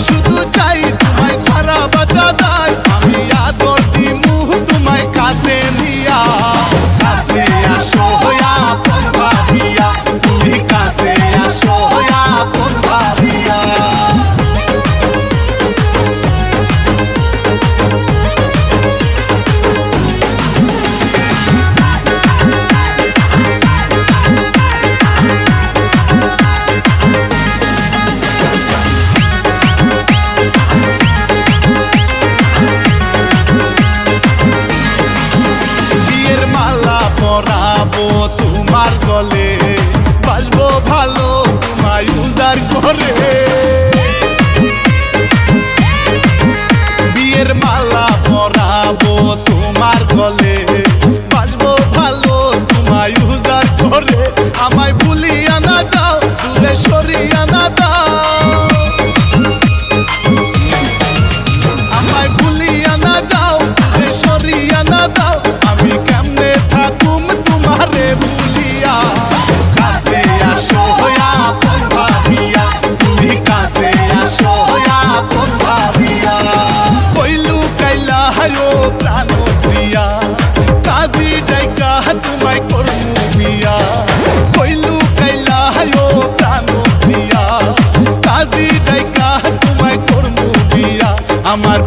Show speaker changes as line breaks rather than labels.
শুধু মালা পরাবো তোমার গলে বাসবো ভালো তোমায় উজার করে তোমায় করলু বিয়া কইলু কাইলা হায়ো প্রাণ প্রিয়া কাজী ডাইকা তোমায় করমু বিয়া আমার